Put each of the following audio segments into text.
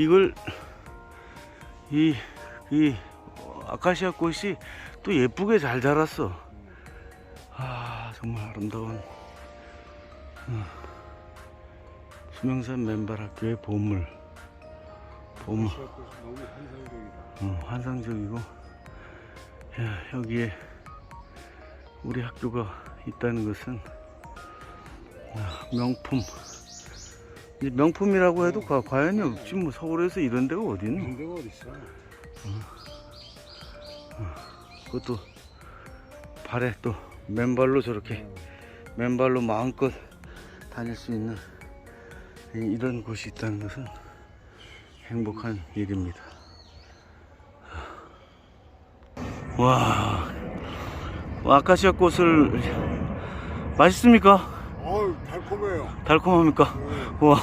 이걸 이, 이 아카시아 꽃이 또 예쁘게 잘 자랐어. 아, 정말 아름다운 어, 수명산 맨발학교의 보물. 보물. 환상적이다. 어, 환상적이고 야, 여기에 우리 학교가 있다는 것은 야, 명품 명품이라고 해도 과, 과연이 없지 뭐 서울에서 이런 데가 어디 있노 이런 데가 어딨어? 그것도 발에 또 맨발로 저렇게 맨발로 마음껏 다닐 수 있는 이- 이런 곳이 있다는 것은 행복한 일입니다. 와, 와, 아카시아 꽃을 맛있습니까? 어우 달콤해요. 달콤합니까? 와,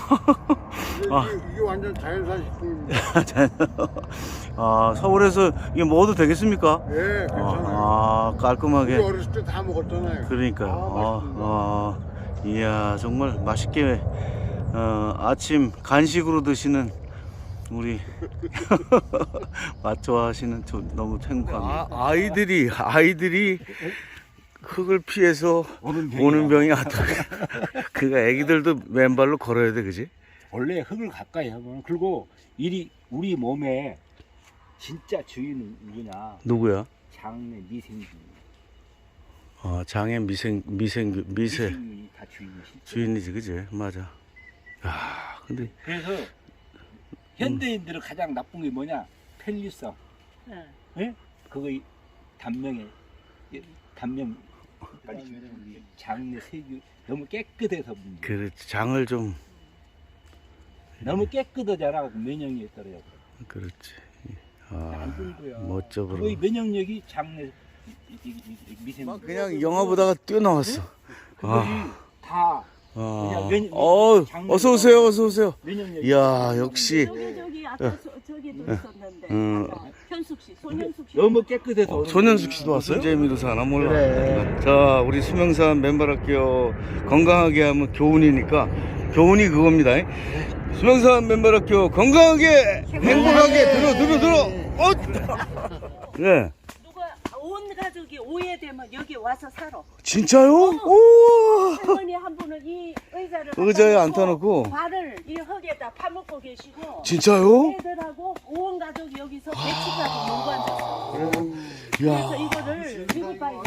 이게, 아. 이게, 완전 자연산 식품입니다. 아, 서울에서 이게 먹어도 되겠습니까? 예, 괜찮아요. 아, 우리 깔끔하게. 어렸을 때 다 먹었잖아요. 그러니까요. 아, 아. 아, 이야, 정말 맛있게 어, 아침 간식으로 드시는 우리 맛 좋아하시는 저 너무 행복합니다. 아, 이들이 아이들이 흙을 피해서 오는 병이야. 오는 병이 어떻게? 그가 애기들도 맨발로 걸어야 돼, 그지? 원래 흙을 가까이 하면 그리고 일이 우리 몸에 진짜 주인은 누구냐? 누구야? 장내 미생균. 어, 장애 미생 미생 미세 미생균이 다 주인이 실제. 주인이지, 그지? 맞아. 야, 근데 그래서 현대인들은 가장 나쁜 게 뭐냐? 편리성. 예? 그거 이 단명에 이 단명 빨리 주면 장내 세균 너무 깨끗해서 문제. 그 장을 좀 너무 깨끗하잖아. 그럼 면역력이 떨어져. 그렇지. 안 아, 들고요. 멋져 보여. 이 면역력이 장내 미생균. 아, 그냥 영화 보다가 뛰어나왔어. 그것이 다 아, 그냥 면- 어, 장르가- 어서 오세요, 어서 오세요. 면역력이. 이야, 역시 저기 저기 아까 저, 저기도 있었는데 음. 아까 현숙 씨, 손현숙 씨. 너무 깨끗해서. 어, 오는 손현숙. 씨도 왔어요? 재미도 사나 몰라. 그래. 자, 우리 수명산 맨발학교 건강하게 하면 교훈이니까 교훈이 그겁니다. 수명산 맨발학교 건강하게 행복하게 들어 들어 들어. 어. 네, 누가 온 가족이 오해되면 여기 와서 살아. 진짜요? 오. 할머니 한 분은 이 의자를 의자에 갖다 앉혀놓고. 발을 이 흙에다 파묻고 계시고 진짜요? 애들하고 온 가족이 여기서 놀고 앉았어. 야. 그래서 이거를 이거 봐요.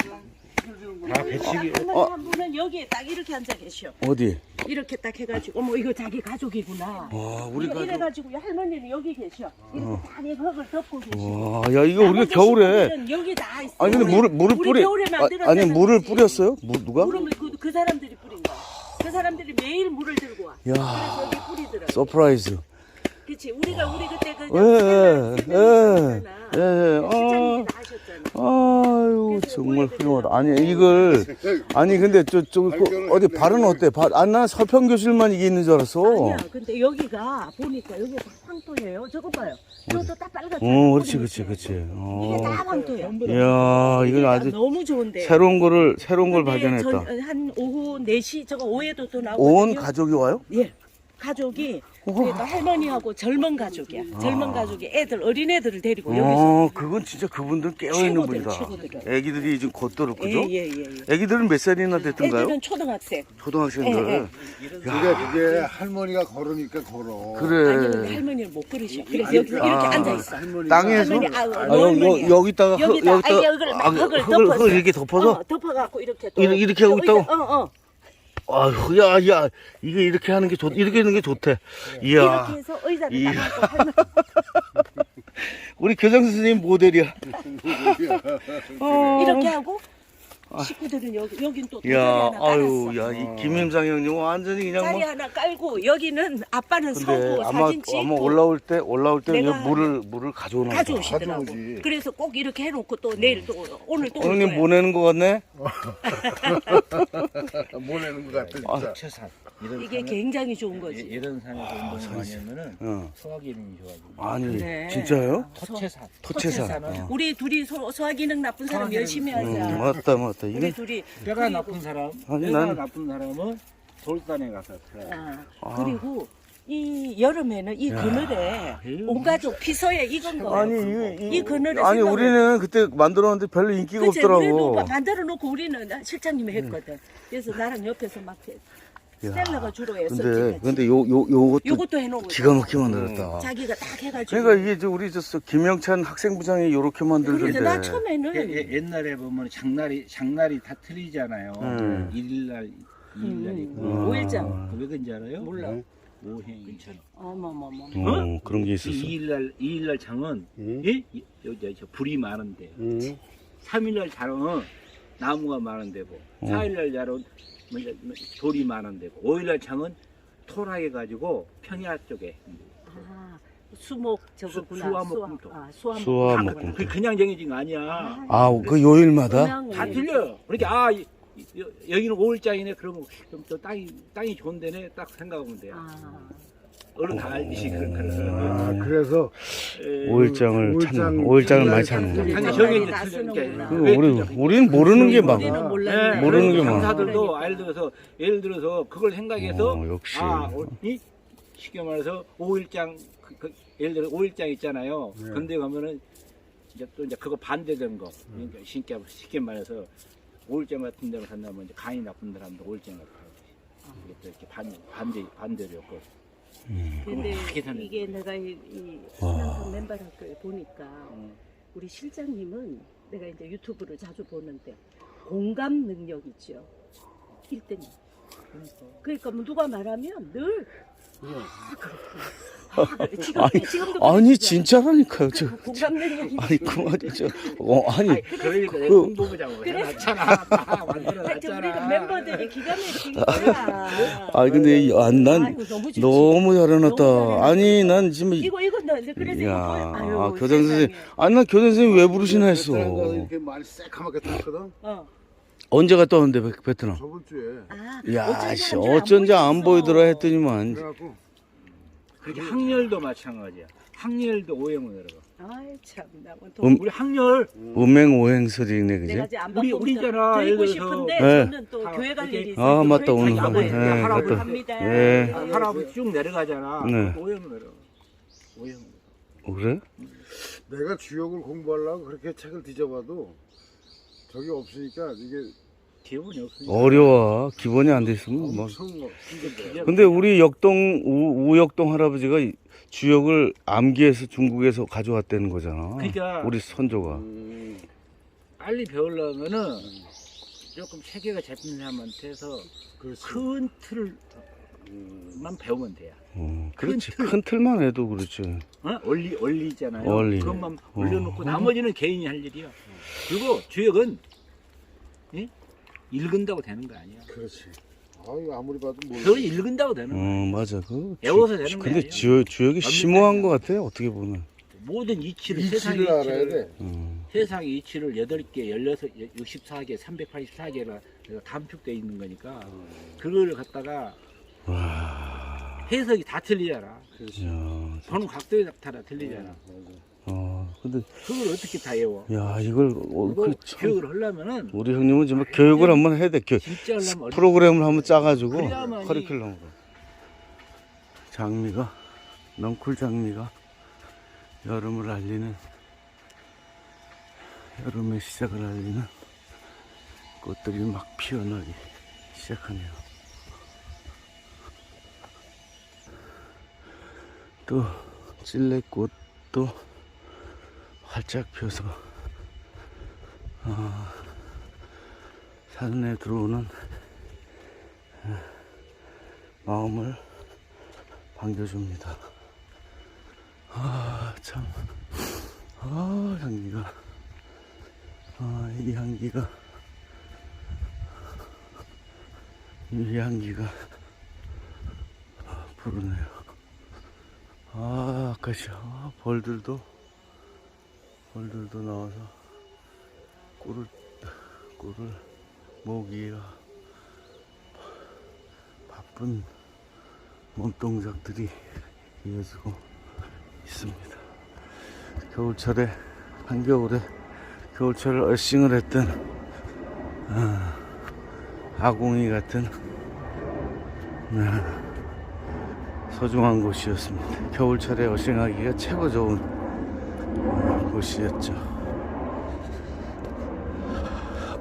다 배치기. 할머니 어. 한 분은 여기에 딱 이렇게 앉아 계셔. 어디? 이렇게 딱 해가지고 어머 이거 자기 가족이구나. 와, 우리 이거 가족. 이래가지고 할머니는 여기 계셔. 이렇게 딱이 흙을 덮고 계시고. 와, 야 이거 우리가 겨울에 여기 다 있어. 아니 근데 물을 물을 우리 뿌리 겨울에 아, 아니 물을? 뿌렸어요? 물 누가? 물을 그, 그 사람들이 뿌린 거야. 그 사람들이 매일 물을 들고 와. 야. 그래서 여기 뿌리더라. 서프라이즈. 그치 우리가 우리 그때 그 예, 예, 예, 예. 시장님이 아, 다 하셨잖아. 아유 그래서 정말 훌륭하다. 아니 이걸 아니 근데 저저 그, 어디 발은 어때? 발, 아, 난 서평 교실만 이게 있는 줄 알았어. 아니야. 근데 여기가 보니까 여기가 다 황토예요. 저거 봐요. 저것도 다 빨갛잖아. 어, 그렇지, 그렇지, 그렇지. 어. 이게 다 황토야. 이야, 이건 아주 너무 좋은데. 새로운 거를 새로운 걸 근데 발견했다. 전- 한 오후 4시 저거 오해도 또 나오고. 온 가족이 와요? 예. 가족이 그래도 할머니하고 젊은 가족이야. 젊은 가족이 애들 어린 애들을 데리고 여기서. 어, 그건 진짜 그분들 깨어 있는 최고들, 분이다. 최고들이야. 애기들이 지금 곧 들었거죠? 예예예. 예, 예. 애기들은 몇 살이나 됐던가요? 애들은 초등학생. 초등학생들. 예, 예. 그게 그게 할머니가 걸으니까 걸어. 아니 그래. 할머니를 못 걸으셔. 그래서 여기 이렇게 아, 앉아 있어. 할머니가 땅에서 할머니 아, 아, 너 여, 할머니야. 여, 여기다가 흙, 여기다 여기다가 아니 흙을 막 아, 흙을 흙을, 덮어서 흙을 이렇게 덮어서 어, 덮어갖고 이렇게 또 이렇게- 하고 또 있다고? 어, 어. 아휴, 야, 야, 이게 이렇게 하는 게 좋, 이렇게 하는 게 좋대. 이야, 이렇게 해서 의자를 이야. 딱 앉고 우리 교장 선생님 모델이야. 어. 이렇게 하고 식구들은 여기 여긴 또 야, 하나 아유, 깔았어. 야, 이 김임상 형님 완전히 그냥 자리 뭐. 하나 깔고 여기는 아빠는 근데 서고 아마 사진 찍고 아마 올라올 때 올라올 때 내가 물을 물을 가져오나 보다. 가져오시더라고. 가져오지. 그래서 꼭 이렇게 해놓고 또 내일 또 오늘 또올 형님. 보내는 거 같네. 보내는 것 같아 진짜. 최산. 이런 이게 산에- 굉장히 좋은 이- 거지. 이런 산에서 운동을 많이 하면은 어. 소화 기능이 좋아지고. 아니, 그래. 진짜요? 토채산. 토채산. 토채산은 어. 우리 둘이 소, 소화기능 나쁜 사람. 열심히 음, 하자. 맞다, 맞다. 우리 이게 둘이 뼈가 그리고- 나쁜 사람, 아니, 뼈가 난- 나쁜 사람은 돌산에 가서 살아요. 아, 아. 그리고 이 여름에는 이 야, 그늘에 온 가족 피서에 익은 거. 아니 이, 이 그늘에 아니 생각을- 우리는 그때 만들었는데 별로 인기가 그치, 없더라고. 막 만들어 놓고 우리는 실장님이 했거든. 그래서 나랑 옆에서 막 스텔라가 주로 했었지. 근데 같이. 근데 요 요 요것도 요것도 해놓고 기가 막히게 만들었다. 자기가 딱 해가지고. 그러니까 이게 저 우리 저 김영찬 학생부장이 요렇게 만들던데. 그래서 나 처음에는 예, 예, 옛날에 보면 장날이 장날이 다 틀리잖아요. 음. 일일날 이일날 음, 있고. 음. 오일장. 왜 그런지 알아요? 몰라. 오행 근처. 어머머머. 어, 그런 게 있었어. 이일날 이일날 장은 응? 예? 이- 여, 저, 저 불이 많은데. 응. 삼일날 장은 나무가 많은 데고. 어. 사일날 뭐, 돌이 많은 데고. 오일날 장은 토라해 가지고 평야 쪽에. 아, 수목 저거구나. 수- 수화목 금토. 아, 수화목. 수화 다 먹고. 그 그냥 정해진 거 아니야. 아, 그 요일마다? 다 틀려요. 그러니까 아 이- 이- 여- 여기는 오일장이네. 그러면 좀또 땅이 땅이 좋은 데네. 딱 생각하면 돼요. 아, 어른 다 알듯이 그런 그런. 아, 그래서 에, 오일장을 오일장 찾는 오일장을 많이 찾는 거. 장사들이 정해진 다. 쓰는구나. 그왜 우리? 우리는 모르는 게 많아. 우리는. 네, 모르는 게 많아. 장사들도 그러니까. 예를 들어서 예를 들어서 그걸 생각해서 어, 역시. 아, 오- 이 쉽게 말해서 오일장 그, 그, 예를 들어 오일장 있잖아요. 네. 근데 가면은 이제 또 이제 그거 반대되는 거. 그러니까 쉽게 쉽게 말해서 오일장 같은 데로 산다면 이제 간이 나쁜 사람들 오일장 같은 데 이게 또 이렇게 반 반대 반대였고. 근데 크게 사는 이게 내가 이, 이 와. 한양성 맨발 학교에 보니까 음. 우리 실장님은 내가 이제 유튜브를 자주 보는데 공감 능력 있죠. 1등이. 그러니까 뭐 누가 말하면 늘 아, 그렇구나. 아, 그래. 지금, 아니, 아니? 진짜라니까요. 저그 능력이 아니 그만이죠. 어, 아니 그러니까 내가 그- 홍보부장으로 해놨잖아. 다 하여튼 놨잖아. 멤버들이 기가 막힌 거야. 아니 근데 이- 아, 난 아이고, 너무 좋지. 너무 너무 잘해놨다. 아니 난 지금 이- 이거 이거 너 그래서 이거 야, 보여- 아유, 아, 교장 선생 님. 세상에. 아니 난 교장 선생님 왜 부르시나 했어. 이렇게 많이 새카맣게 탔거든. 어. 언제 갔다 왔는데 베- 베트남? 저번 주에. 아, 야, 씨, 어쩐지 안 어쩐지 안 보이셨어. 보이더라 했더니만 그래갖고 그렇게 학렬도 마찬가지야. 학렬도 오행을 내려가. 아이 참나. 뭐 음, 우리 학렬 음행 오행설이네 내가 그지? 이제 안 우리- 우리잖아, 드리고 예를 들어서. 싶은데 네. 저는 또 아, 교회 갈 일이 아, 있어서 맞다, 교회 오늘. 가고 네, 있어요. 맞다. 갑니다. 예. 아, 할아버지 쭉 내려가잖아. 네. 오행을 내려가. 오행. 어, 그래? 내가 주역을 공부하려고 그렇게 책을 뒤져봐도 저기 없으니까 이게 기분이 없으니까. 어려워. 기본이 안 돼 있으면 뭐. 엄청. 이제 근데 우리 역동 우, 우역동 할아버지가 이 주역을 암기해서 중국에서 가져왔다는 거잖아. 그러니까 우리 선조가. 음, 빨리 배우려면은 조금 체계가 잡힌 사람한테서 그렇지. 큰 틀 만 음, 배우면 돼요. 어, 그렇지. 큰 틀. 큰 틀만 해도 그렇지. 어? 원리 있잖아요. 원리. 그것만 어. 올려놓고 나머지는 개인이 할 일이야. 그리고 주역은 예? 읽은다고 되는 거 아니야. 그렇지. 아유 아무리 봐도 모르. 그걸 읽은다고 되는 어, 거야. 맞아. 그 외워서 주- 되는 거 근데? 주역, 주역이 심오한 것 같아. 어떻게 보면. 모든 이치를 세상의 이치를 알아야 이치를 돼. 음. 세상의 이치를 8개, 16, 64개, 384개가 담축되어 있는 거니까 그걸 갖다가 와. 해석이 다 틀리잖아. 그렇지. 야, 보는 각도에 따라 틀리잖아. 어, 근데 그걸 어떻게 다 외워? 야 이걸 어, 그거 그 참, 교육을 하려면은 우리 형님은 정말 교육을 한번 해야 돼. 교, 진짜 하려면 프로그램을 한번 짜가지고 그래야만이- 커리큘럼으로. 장미가 넝쿨 장미가 여름을 알리는 여름의 시작을 알리는 꽃들이 막 피어나기 시작하네요. 또 찔레꽃도 활짝 펴서 아, 산에 들어오는 아, 마음을 반겨줍니다. 아, 참. 아, 향기가. 아, 이 향기가. 이 향기가. 부르네요. 아, 아까시, 아, 벌들도, 벌들도 나와서 꿀을, 꿀을 모기가 바쁜 몸동작들이 이어지고 있습니다. 겨울철에 한겨울에 겨울철을 얼싱을 했던 아, 아궁이 같은 아, 소중한 곳이었습니다. 겨울철에 여행하기가 최고 좋은 곳이었죠.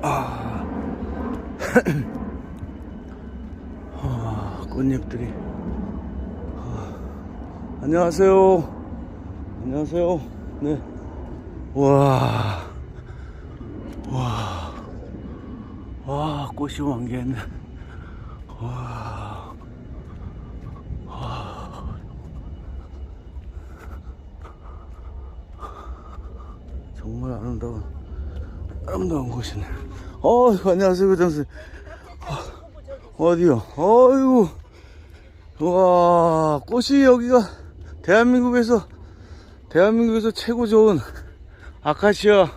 아, 아 꽃잎들이. 아, 안녕하세요. 안녕하세요. 네. 와, 와, 와, 꽃이 완개했네. 와. 정말 아름다운 아름다운 곳이네. 어, 안녕하세요, 교장선. 어디요? 어이구, 와, 꽃이 여기가 대한민국에서 대한민국에서 최고 좋은 아카시아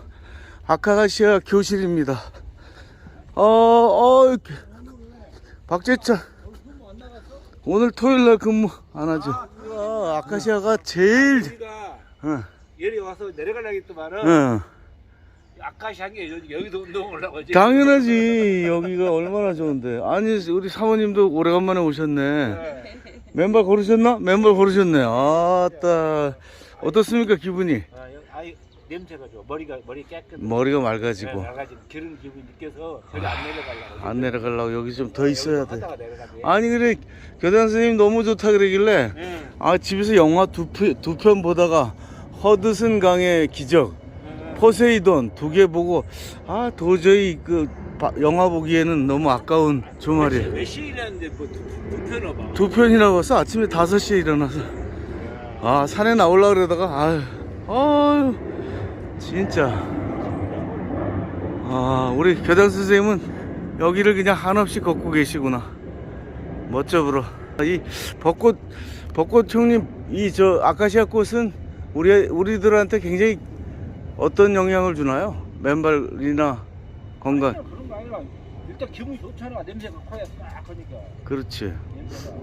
아카시아 교실입니다. 어, 어, 박재차 오늘 토요일 날 근무 안 하죠? 아, 아카시아가 제일 우리가 응, 열이 와서 내려가려고 했더만은 응. 아까시 한게 여기도 운동 올라가지. 당연하지 여기가 얼마나 좋은데 아니 우리 사모님도 오래간만에 오셨네 네. 맨발 고르셨나? 맨발 고르셨네 아따 어떻습니까 기분이? 아, 여- 아이 냄새가 좋아. 머리가 머리 깨끗. 머리가 맑아지고 나가지고 기름 기분 느껴서 저기 안 내려가려고. 안 내려가려고 여기 좀 더 있어야 돼 하다가 내려가지. 아니 그래 교장 선생님 너무 좋다 그러길래 응. 아 집에서 영화 두 편 보다가 허드슨 강의 기적 응. 포세이돈 두 개 보고 아 도저히 그 바- 영화 보기에는 너무 아까운 주말이. 몇 시에 일하는데 뭐 불편해 봐. 두 편이나 봤어 아침에 다섯 시에 일어나서. 아 산에 나올라 그러다가 아유 아유 진짜. 아 우리 교장 선생님은 여기를 그냥 한없이 걷고 계시구나. 멋져 불어 이 벚꽃 벚꽃 형님 이 저 아카시아 꽃은 우리 우리들한테 굉장히 어떤 영향을 주나요? 맨발이나 건강? 아니야, 그런 거 아니라 일단 기분이 좋잖아. 냄새가 코에 딱 하니까. 그렇지. 냄새가.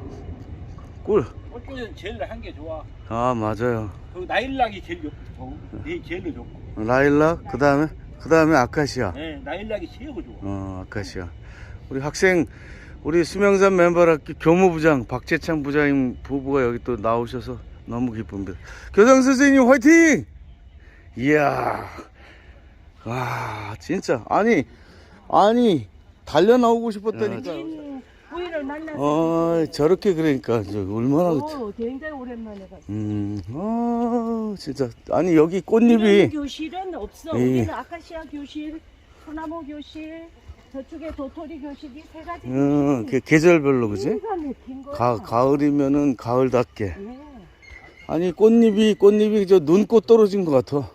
꿀. 꽃중에는 제일 한 게 좋아. 아 맞아요. 그 나일락이 제일 좋고, 어, 네, 제일 좋고. 라일락? 그 다음에? 그 다음에 아카시아. 네, 나일락이 최고 좋아. 어 아카시아. 우리 학생 우리 수명산 멤버학교 교무부장 박재창 부장님 부부가 여기 또 나오셔서 너무 기쁩니다. 교장 선생님 화이팅 이야 와 진짜 아니 아니 달려 나오고 싶었다니까 부인을 만나서 어 저렇게 그러니까 저 얼마나 오, 굉장히 오랜만에 봤어. 음, 아, 진짜. 아니, 여기 꽃잎이, 교실은 없어. 예. 우리는 아카시아 교실, 소나무 교실, 저쪽에 도토리 교실이 세 가지. 음, 그 계절별로, 그지? 가, 가을이면은 가을답게. 예. 아니, 꽃잎이, 꽃잎이 저 눈꽃 떨어진 것 같아.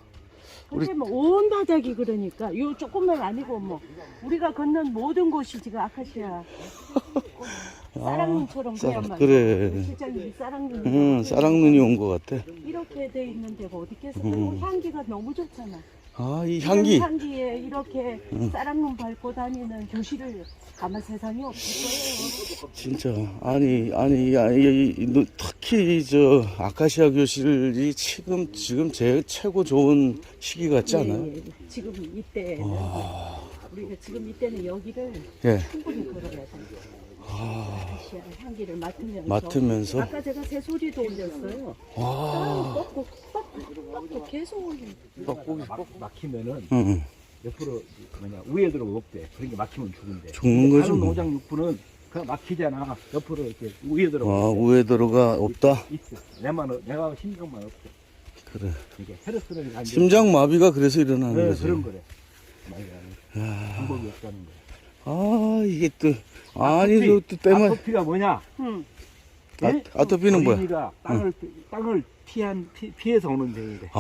근데 뭐온 바닥이 그러니까 요 조금만 아니고 뭐 우리가 걷는 모든 곳이 지금 아카시아 쌀랑눈처럼 쌀- 그야말로 그래. 실장님 쌀랑눈 응, 쌀랑눈이 온 것 같아. 이렇게 돼 있는 데가 어디겠어 음. 향기가 너무 좋잖아 아, 이 향기. 이런 향기에 이렇게 음. 쌀랑눈 밟고 다니는 교실을 아마 세상에 없을 거예요 진짜. 아니, 아니, 아니, 이- 이- 이- 특히 저 아카시아 교실이 지금, 지금 제일 최고 좋은 시기 같지 않아요? 예, 예. 지금 이때는 우리가 지금 이때는 여기를 예. 충분히 걸어야 돼요 아카시아 향기를 맡으면서 맡으면서. 아까 제가 새소리도 올렸어요 와, 뻑뻑 뻑뻑 뻑뻑 계속 떡고기. 막, 막히면은 응, 응. 옆으로 뭐냐 우에 들어 없대. 그러니까 막히면 죽은데. 죽는 거지 다른 뭐. 농장 육부는 그냥 막히잖아. 옆으로 이렇게 우에 들어. 아, 우에도로가 없다? 있어. 내만 내가 심장만 없대. 그래. 이게 돼. 심장 마비가 그래서 일어나는 네, 거지. 그런 거래. 말이 방법이 없다는 거야. 아, 이게 또, 아니, 또, 또 때문에. 아토피가 뭐냐? 응. 아, 예? 아토피는 뭐야? 어린이가 땅을 땅을 피한 피, 피해서 오는 데이래. 아,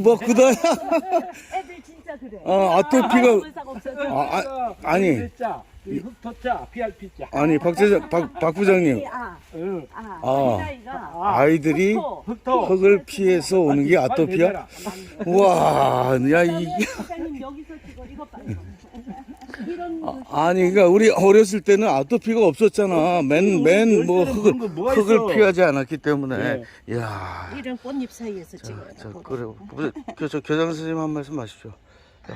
뭐, 그다. 애들 진짜 그래 아, 아토피가. 아, 아, 아니. 자, 흑토자, PRP자. 아니, 박재장, 박, 박 부장님. 아, 응. 아, 아. 아이들이 흑토. 흙을 피해서 오는 게 아토피야? 와, 야, 이, 여기서 찍어 이거 봐 아니, 그니까 우리 어렸을 때는 아토피가 없었잖아. 맨, 맨, 뭐, 흙을, 흙을? 피하지 않았기 때문에. 이야. 이런 꽃잎 사이에서 찍어 자, 그래. 부- 교, 저 교장 선생님 한 말씀 하십시오. 자,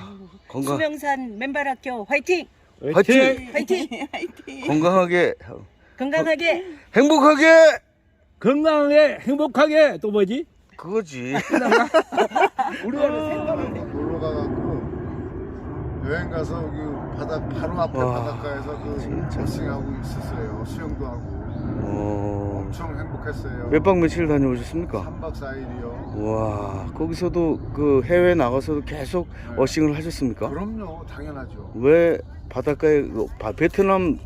건강, 수명산 맨발학교 화이팅 화이팅! 화이팅 건강하게, 건강하게 행복하게 건강하게 행복하게 또 뭐지? 그거지. 우리가 생각을 놀러 가갖고 여행 가서 그 바다 바로 앞에 와, 바닷가에서 그 진짜. 버싱하고 있었어요. 수영도 하고 어, 엄청 행복했어요. 몇 박 며칠 다녀오셨습니까? 3박 4일이요. 와, 거기서도 그 해외 나가서도 계속 네. 어싱을 하셨습니까? 그럼요, 당연하죠. 왜 바닷가에 그 바- 베트남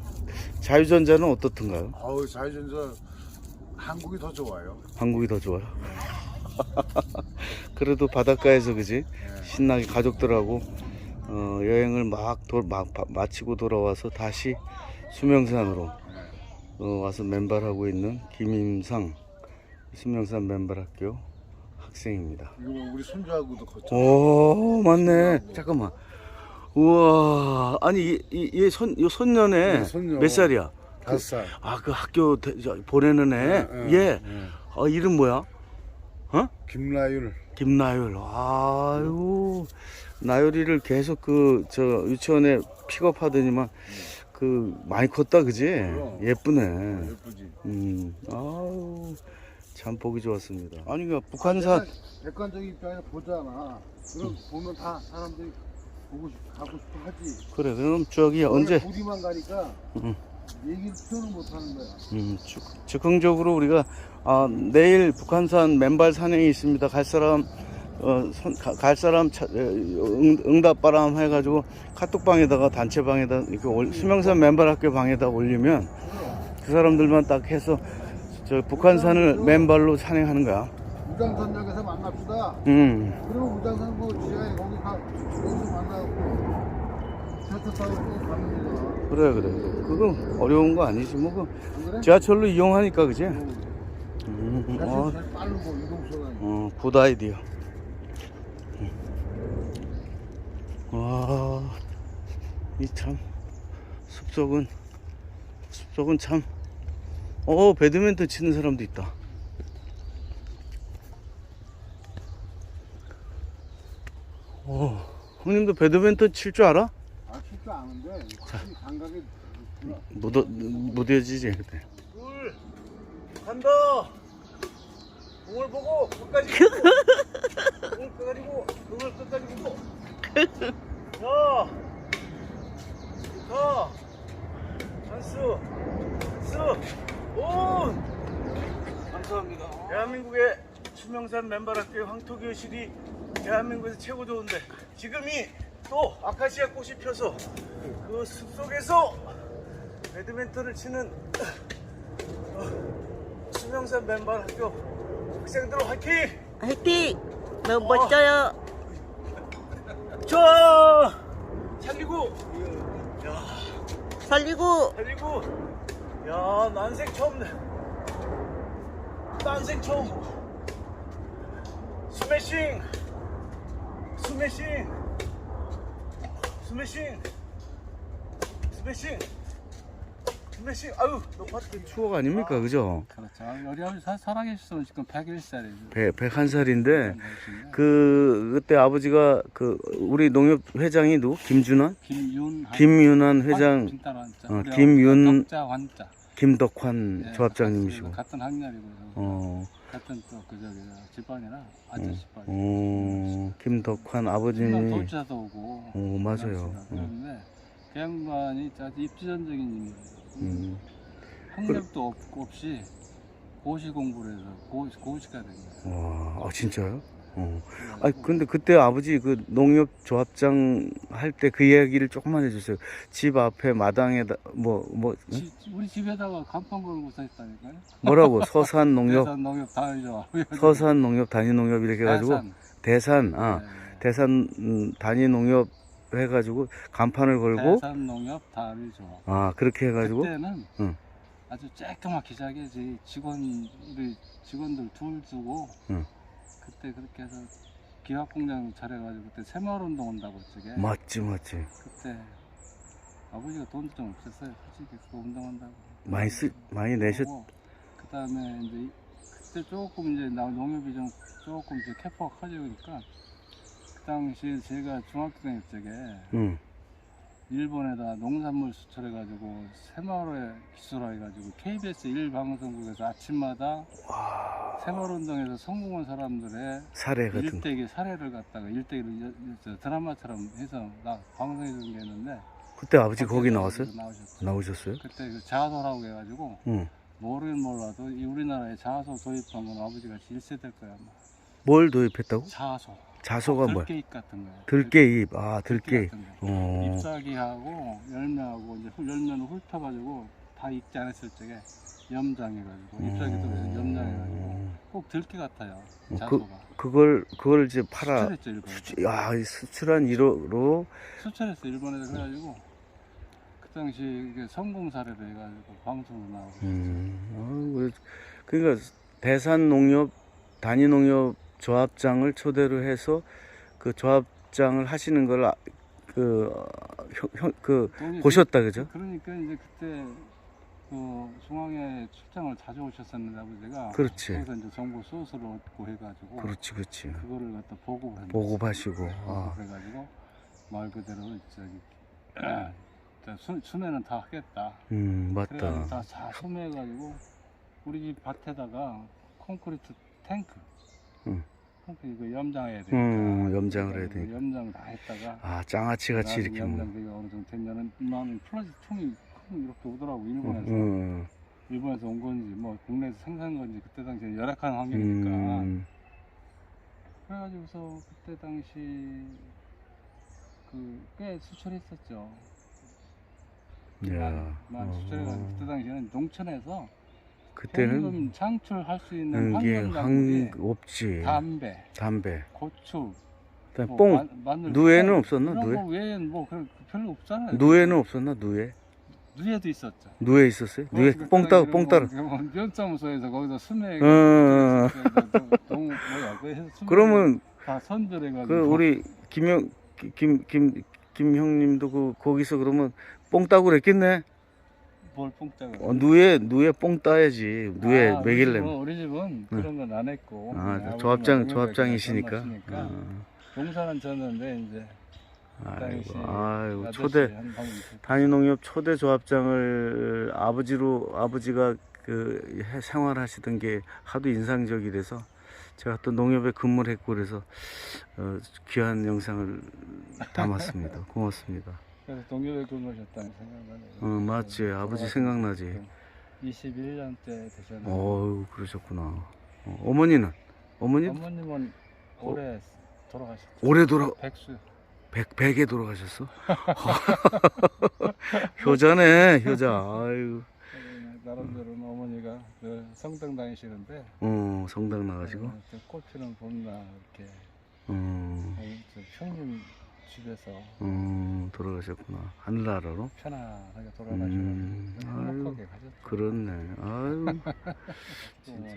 자유전자는 어떻던가요? 아우 자유전자 한국이 더 좋아요. 한국이 더 좋아요. 그래도 바닷가에서 그지 네. 신나게 가족들하고 어, 여행을 막, 도, 막 바- 마치고 돌아와서 다시 수명산으로 네. 어, 와서 맨발하고 있는 김임상 수명산 맨발학교 학생입니다. 이거 우리 손주하고도 걷죠. 오 맞네. 잠깐만. 우와 아니 이손 손녀네 네, 손녀. 몇 살이야? 다섯 살. 아 그 학교 대- 저, 보내는 애. 네, 얘. 네. 어 이름 뭐야? 김라율. 김나율. 아유 나율이를 계속 그 저 유치원에 픽업하더니만 그 많이 컸다 그지? 그럼. 예쁘네. 예쁘지. 음 아유 참 보기 좋았습니다. 아니 그 북한산 객관적인 입장에서 보잖아. 그럼 보면 다 사람들이 보고 싶, 가고 싶어 하지. 그래 그럼 저기 언제 우리만 가니까 음. 얘기를 표현을 못 하는 거야. 음, 즉, 즉흥적으로 우리가 아, 내일 북한산 맨발 산행이 있습니다. 갈 사람 어, 손- 가- 갈 사람 차- 에, 응, 응답바람 해가지고 카톡방에다가 단체방에다 이렇게 올- 수명산 맨발 학교 방에다 올리면 그 사람들만 딱 해서 저 북한산을 맨발로 산행하는 거야. 우장산역에서 만납시다. 음, 그리고 우장산 그 지하에 거기 가 거기서 만나고 차차 타고 또 가는 거야. 그래 그래. 그거 어려운 거 아니지 뭐. 그안 그래? 지하철로 이용하니까 그지? 응. 음, 사실 어, 제일 빠르고 이동수가 어, 굿 아이디어. 와, 이 참, 숲속은, 숲속은 참, 어, 배드민턴 치는 사람도 있다. 어, 형님도 배드민턴 칠 줄 알아? 아 칠줄 아는데 확실히 감각이 있구나. 못, 어- 못 이어지지, 그때. 물, 간다! 공을 보고, 끝까지 보고, 공을 끝까지 보고, 공을 끝까지 보고. 야! 좋다! 한수! 한수! 온! 감사합니다. 대한민국의 수명산 맨발학교 황토교실이 대한민국에서 최고 좋은데 지금이 또 아카시아 꽃이 펴서 그 숲속에서 배드민턴을 치는 어, 수명산 맨발 학교 학생들 화이팅! 화이팅! 너무 멋져요. 좋아! 살리고! 야, 살리고 살리고! 야, 난생 처음, 난생 처음! 스매싱! 스매싱! 스매싱! 스매싱! 스매싱! 아유, 높았더니 추억 아닙니까, 그죠? 그렇죠. 우리 아버지 사- 살아계셨으면 지금 101살이죠. 백, 101살인데, 그, 그때 아버지가, 그, 우리 농협 회장이 누구? 김준환? 김윤 김윤환 회장. 어, 김윤- 환자. 김덕환 예, 조합장님이시고. 같은 학년이고 어, 같은 또 그 저기 집안이라 아저씨 집 어, 김덕환 음. 아버님이, 돌자도 오고. 어, 맞아요. 어, 그런데 그 양반이 아주 입지전적인 인물이에요. 음, 학력도 없, 없이 고시 공부를 해서 고, 고시가 된 거예요. 와, 아, 진짜요? 어. 아 근데 그때 아버지 그 농협 조합장 할 때 그 이야기를 조금만 해주세요. 집 앞에 마당에다, 뭐, 뭐, 응? 지- 우리 집에다가 간판 걸고 살았다니까요. 뭐라고? 서산 농협, 대산 농협 다니죠. 서산 농협 단위 농협 이렇게 해가지고, 대산. 대산, 아, 네. 대산 음, 단위 농협 해가지고 간판을 걸고, 대산 농협 다니죠. 아, 그렇게 해가지고, 그때는 응. 아주 쬐끄맣게 시작이지 직원 우리 직원들 둘 두고 응. 그때 그렇게 해서 기업 공장 차려가지고 그때 새마을 운동 온다고 저게 맞지, 맞지. 그때 아버지가 돈도 좀 없었어요 솔직히. 그 운동한다고. 많이 쓰, 많이 내셨, 그 다음에 이제 이- 그때 조금 이제 나 농협이 좀 조금 이제 캐파가 커지니까 그 당시에 제가 중학교 다닐 적에 응, 일본에다 농산물 수출해가지고 새마을에 기술화해가지고 KBS 1방송국에서 아침마다 새마을운동에서 성공한 사람들의 사례 같은 거. 일대기 사례를 갖다가 일대기를 드라마처럼 해서 나 방송해 준 게 있는데 그때 아버지 거기 나왔어요? 나오셨어. 나오셨어요? 그때 그 자소라고 해가지고 응. 모르긴 몰라도 이 우리나라에 자소 도입한 건 아버지가 1세대일 거야 아마. 뭘 도입했다고? 자소. 자소가? 들깨잎 같은 거야. 들깨잎. 아, 들깨. 같은 거. 어. 잎사귀하고 열매하고 이제 후- 열매는 훑어가지고 다 익지 않았을 적에 염장해가지고 잎사귀도 그래서 염장해가지고 꼭 들깨 같아요. 어, 그, 자소가. 그걸, 그걸 이제 팔아. 수출했죠 일본에. 수출, 야, 이 수출한 1호로. 수출했어 일본에서 그래가지고 그 당시 이게 성공 사례로 해가지고 방송으로 나오고. 음, 아, 그래. 그러니까 대산 농협, 단위 농협 조합장을 초대로 해서 그 조합장을 하시는 걸, 아, 그, 어, 그, 동의- 보셨다, 그죠? 그러니까 이제 그때 그 중앙에 출장을 자주 오셨었는데 아버지가 그렇지. 거기서 이제 정보 소스를 얻고 해가지고 그렇지, 그렇지. 그거를 갖다 했는데 보고하시고. 아, 그래가지고 말 그대로 저기 저 수, 수매는 다 하겠다. 음, 맞다. 다, 다 수매해가지고 우리 집 밭에다가 콘크리트 탱크, 응. 콘크리트 그 염장해야 되니까. 음, 염장을 해야 그 되니까. 염장을 다 했다가 아, 장아찌 같이 이렇게. 뭐. 염장 되가 어느 정도 되면은 나는 플라스틱 통이 큰 이렇게 오더라고 음, 일본에서. 음, 일본에서 온 건지 뭐 국내에서 생산한 건지 그때 당시에 열악한 환경이니까 음, 그래가지고서 그때 당시 그 꽤 수출했었죠. 야, 많이 수출해가지고 어. 그때 당시에는 농촌에서 그때는 현금 창출할 수 있는 이게 환경 황 작물이 없지. 담배, 담배. 고추, 그다음에 뭐 뽕. 마, 마늘, 누에는 뽕, 없었나? 이런 누에? 거 외에는 뭐 그런 거 별로 없잖아요. 누에는 없었나? 누에? 누에도 있었죠. 누에 있었어요? 누에 그때 뽕 따, 뽕 따라. 뭐 면사무소에서 거기서 수매 어. 동 뭐야 그 해서 수매 그러면 다 선별해가지고 그 우리 김영 김 김 김 형님도 그 거기서 그러면 뽕 따고 그랬겠네. 뭘 뽕짜가 어, 누에 누에 뽕 따야지. 누에 아. 우리 집은, 우리 집은 그런 건 안 했고 아, 조합장 조합장이시니까. 젊었으니까 아, 농사는 졌는데 이제 그 아이고, 아이고 아저씨 초대 한 방울 줬고. 단위농협 초대 조합장을 아버지로 아버지가 그 해- 생활하시던 게 하도 인상적이라서 제가 또 농협에 근무를 했고 그래서 어, 귀한 영상을 담았습니다. 고맙습니다. 그래서 동료에 근무하셨다는 생각나네요. 어, 맞지. 아버지 생각나지. 21년 때 되셨는데 어유 그러셨구나. 어, 어머니는 어머니 어머님은 올해 돌아가셨죠. 올해 돌아 백수. 백 백에 돌아가셨어? 효자네 효자. 아유. 나름대로 는 어머니가 그 성당 다니시는데 어 성당 나가시고. 어, 그 꽃피는 봄날 이렇게 음. 어, 저 형님 집에서 음, 돌아가셨구나. 하늘나라로? 편안하게 돌아가셔가지고 음, 행복하게 가셨죠. 그렇네. 아유, 진짜.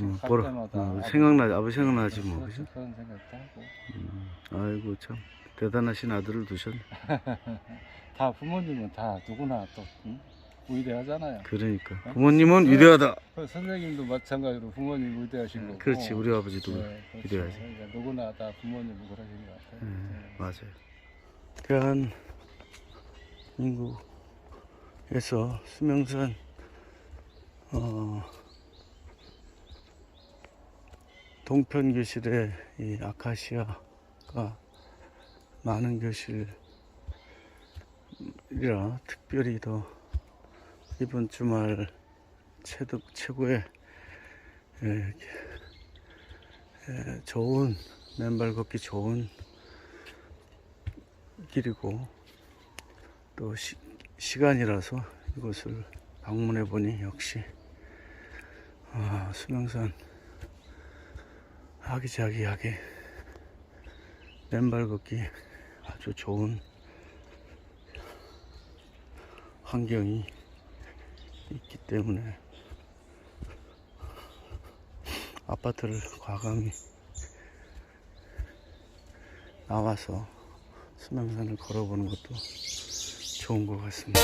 음, 갈 보라. 어, 아버지 생각나지, 아버지 생각나지 뭐. 그죠? 그런 생각도 하고 음, 아이고, 참. 대단하신 아들을 두셨네. 다 부모님은 다 누구나 또 응? 위대하잖아요. 그러니까. 부모님은 위대하다. 그 선생님도 마찬가지로 부모님 위대하신 거고. 그렇지, 우리 아버지도. 네. 위대하지. 그러니까 누구나 다 부모님은 그러신 것 같아요. 네, 네. 맞아요. 대한민국에서 수명산, 어, 동편 교실에 이 아카시아가 많은 교실 이라 특별히 더 이번 주말 최도, 최고의 예, 예, 좋은 맨발 걷기 좋은 길이고 또 시, 시간이라서 이곳을 방문해 보니 역시 아, 수명산 아기자기하게 맨발 걷기 아주 좋은 환경이 있기 때문에 아파트를 과감히 나와서 수명산을 걸어보는 것도 좋은 것 같습니다.